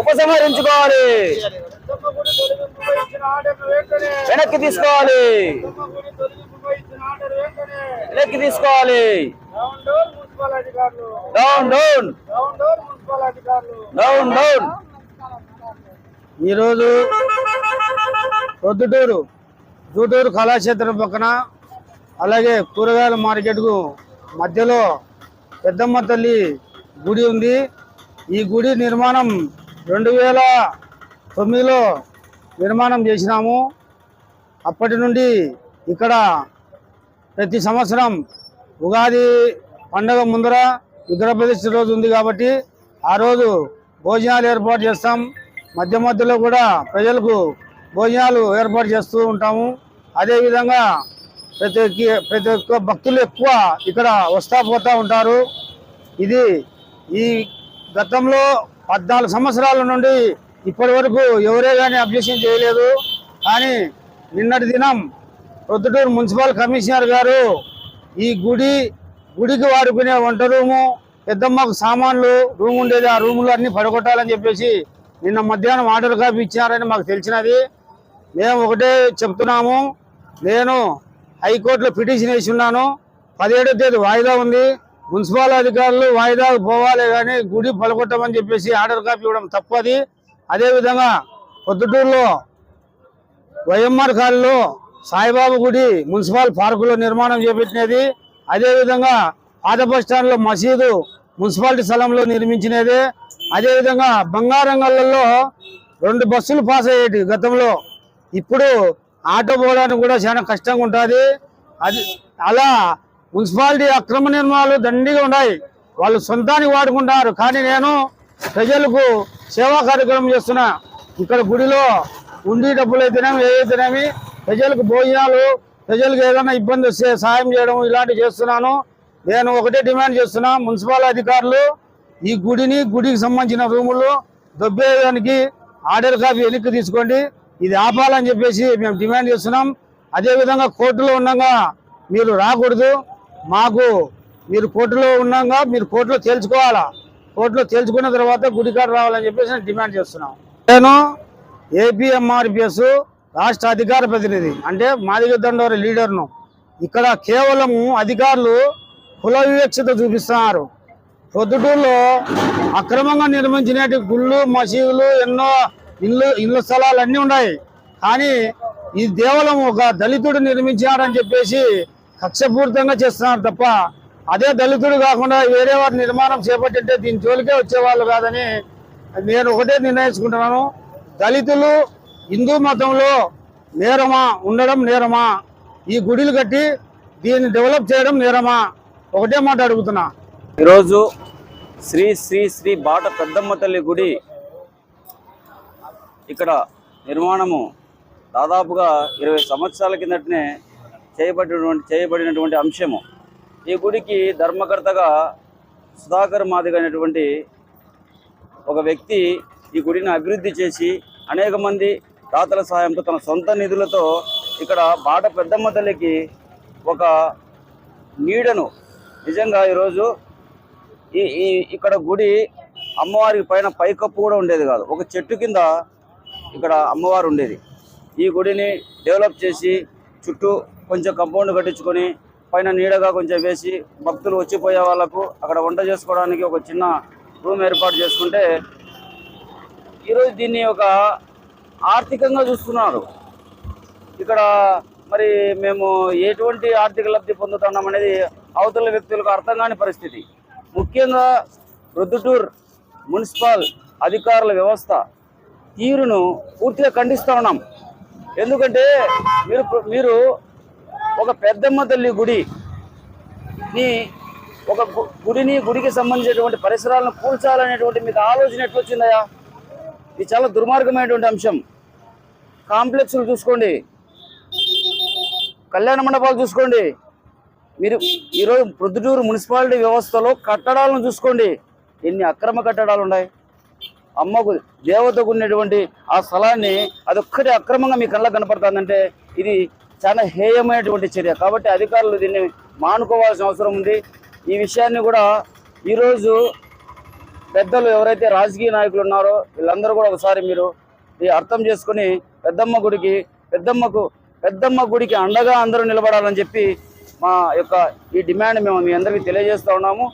ఉపసంహరించుకోవాలి. వెనక్కి తీసుకోవాలి. వెనక్కి తీసుకోవాలి. Down down down down down down ఈరోజు ప్రొద్దుటూరు జూటూరు కళాక్షేత్రం పక్కన అలాగే కూరగాయల మార్కెట్కు మధ్యలో పెద్దమ్మ తల్లి గుడి ఉంది. ఈ గుడి నిర్మాణం రెండు వేల తొమ్మిదిలో నిర్మాణం చేసినాము. అప్పటి నుండి ఇక్కడ ప్రతి సంవత్సరం ఉగాది పండగ ముందర విగ్రహ రోజు ఉంది కాబట్టి ఆ రోజు భోజనాలు ఏర్పాటు చేస్తాం. మధ్య మధ్యలో కూడా ప్రజలకు భోజనాలు ఏర్పాటు చేస్తూ ఉంటాము. అదేవిధంగా ప్రతి ఒక్క- ప్రతి ఒక్క భక్తులు ఎక్కువ ఇక్కడ వస్తా పోతూ ఉంటారు. ఇది ఈ గతంలో పద్నాలుగు సంవత్సరాల నుండి ఇప్పటి వరకు ఎవరే కానీ అబ్జెక్షన్ చేయలేదు. కానీ నిన్నటి దినం ప్రొద్దుటూరు మున్సిపల్ కమిషనర్ గారు ఈ గుడి గుడికి వాడుకునే వంట రూము పెద్దమ్మకు సామాన్లు రూమ్ ఉండేది ఆ రూములు అన్ని పడగొట్టాలని చెప్పేసి నిన్న మధ్యాహ్నం ఆర్డర్ కాపీ ఇచ్చారని మాకు తెలిసినది. మేము ఒకటే చెప్తున్నాము. నేను హైకోర్టులో పిటిషన్ వేసి ఉన్నాను. పదిహేడో తేదీ వాయిదా ఉంది. మున్సిపల్ అధికారులు వాయిదా పోవాలి కానీ గుడి పలగొట్టమని చెప్పేసి ఆర్డర్ కాపీ ఇవ్వడం తప్పది అదేవిధంగా పొద్దుటూరులో వైఎంఆర్ కాలంలో సాయిబాబు గుడి మున్సిపల్ పార్కులో నిర్మాణం చేపట్టినది. అదేవిధంగా పాత బస్ స్టాండ్లో మసీదు మున్సిపాలిటీ స్థలంలో నిర్మించినది. అదేవిధంగా బంగారంగల్లో రెండు బస్సులు పాస్ అయ్యేటి గతంలో. ఇప్పుడు ఆటో పోవడానికి కూడా చాలా కష్టంగా ఉంటుంది. అది అలా మున్సిపాలిటీ అక్రమ నిర్మాణాలు దండిగా ఉన్నాయి. వాళ్ళు సొంతానికి వాడుకుంటారు. కానీ నేను ప్రజలకు సేవా కార్యక్రమం చేస్తున్నా. ఇక్కడ గుడిలో ఉండి డబ్బులు అయితేనేమి ఏదైతేనేమి ప్రజలకు భోజనాలు ప్రజలకు ఏదైనా ఇబ్బంది వస్తే సాయం చేయడం ఇలాంటివి చేస్తున్నాను. నేను ఒకటే డిమాండ్ చేస్తున్నా. మున్సిపల్ అధికారులు ఈ గుడిని గుడికి సంబంధించిన రూములు దొబ్బేయడానికి ఆర్డర్ కాపీ వెనక్కి తీసుకోండి. ఇది ఆపాలని చెప్పేసి మేము డిమాండ్ చేస్తున్నాం. అదేవిధంగా కోర్టులో ఉండగా మీరు రాకూడదు. మాకు మీరు కోర్టులో ఉండగా మీరు కోర్టులో తేల్చుకోవాలా? కోర్టులో తేల్చుకున్న తర్వాత గుడికాడ రావాలని చెప్పేసి డిమాండ్ చేస్తున్నాం. నేను ఏపీఎంఆర్పిఎస్ రాష్ట్ర అధికార ప్రతినిధి అంటే మాదిగ దండోరి లీడర్ను. ఇక్కడ కేవలం అధికారులు కుల వివక్షత చూపిస్తున్నారు. పొద్దుటూరులో అక్రమంగా నిర్మించినటువంటి గుళ్ళు మసీదులు ఎన్నో ఇల్లు ఇళ్ళ స్థలాలు అన్నీ ఉన్నాయి. కానీ ఈ దేవాలయం ఒక దళితుడు నిర్మించాడని చెప్పేసి కక్షపూరితంగా చేస్తున్నారు తప్ప అదే దళితుడు కాకుండా వేరే వారి నిర్మాణం చేపట్టింటే దీని జోలికే వచ్చేవాళ్ళు కాదని నేను ఒకటే నిర్ణయించుకుంటున్నాను. దళితులు హిందూ మతంలో నేరమా ఉండడం నేరమా ఈ గుడిలు కట్టి దీన్ని డెవలప్ చేయడం నేరమా ఒకటే మాట అడుగుతున్నా. ఈరోజు శ్రీ శ్రీ శ్రీ బాట పెద్దమ్మ తల్లి గుడి ఇక్కడ నిర్మాణము దాదాపుగా ఇరవై సంవత్సరాల కిందటనే చేయబడినటువంటి చేయబడినటువంటి అంశము. ఈ గుడికి ధర్మకర్తగా సుధాకర్ మాదిగ అనేటువంటి ఒక వ్యక్తి ఈ గుడిని అభివృద్ధి చేసి అనేక మంది దాతల సహాయంతో తన సొంత నిధులతో ఇక్కడ బాట పెద్దమ్మ తల్లికి ఒక నీడను నిజంగా ఈరోజు ఈ ఈ ఇక్కడ గుడి అమ్మవారికి పైన పైకప్పు కూడా ఉండేది కాదు. ఒక చెట్టు కింద ఇక్కడ అమ్మవారు ఉండేది. ఈ గుడిని డెవలప్ చేసి చుట్టూ కొంచెం కంపౌండ్ కట్టించుకొని పైన నీడగా కొంచెం వేసి భక్తులు వచ్చిపోయే వాళ్ళకు అక్కడ వంట చేసుకోవడానికి ఒక చిన్న రూమ్ ఏర్పాటు చేసుకుంటే ఈరోజు దీన్ని ఒక ఆర్థికంగా చూస్తున్నారు. ఇక్కడ మరి మేము ఎటువంటి ఆర్థిక లబ్ధి పొందుతున్నాం అనేది అవతల వ్యక్తులకు అర్థం కాని పరిస్థితి. ముఖ్యంగా ప్రొద్దుటూర్ మున్సిపల్ అధికారుల వ్యవస్థ తీరును పూర్తిగా ఖండిస్తూ ఉన్నాం. ఎందుకంటే మీరు మీరు ఒక పెద్దమ్మ తల్లి గుడి ని ఒక గు- గుడిని గుడికి సంబంధించినటువంటి పరిసరాలను కూల్చాలనేటువంటి మీకు ఆలోచన ఎట్లా ఇది చాలా దుర్మార్గమైనటువంటి అంశం. కాంప్లెక్స్లు చూసుకోండి. కళ్యాణ మండపాలు చూసుకోండి. మీరు ఈరోజు ప్రొద్దుటూరు మున్సిపాలిటీ వ్యవస్థలో కట్టడాలను చూసుకోండి. ఎన్ని అక్రమ కట్టడాలు ఉన్నాయి అమ్మకు దేవతకు ఉన్నటువంటి ఆ స్థలాన్ని అదొక్కటి అక్రమంగా మీ కళ్ళకు కనపడుతుందంటే ఇది చాలా హేయమైనటువంటి చర్య. కాబట్టి అధికారులు దీన్ని మానుకోవాల్సిన అవసరం ఉంది. ఈ విషయాన్ని కూడా ఈరోజు పెద్దలు ఎవరైతే రాజకీయ నాయకులు ఉన్నారో వీళ్ళందరూ కూడా ఒకసారి మీరు ఇది అర్థం చేసుకుని పెద్దమ్మ గుడికి పెద్దమ్మకు పెద్దమ్మ గుడికి అండగా అందరూ నిలబడాలని చెప్పి మా యొక్క ఈ డిమాండ్ మేము మీ అందరికీ తెలియజేస్తూ ఉన్నాము.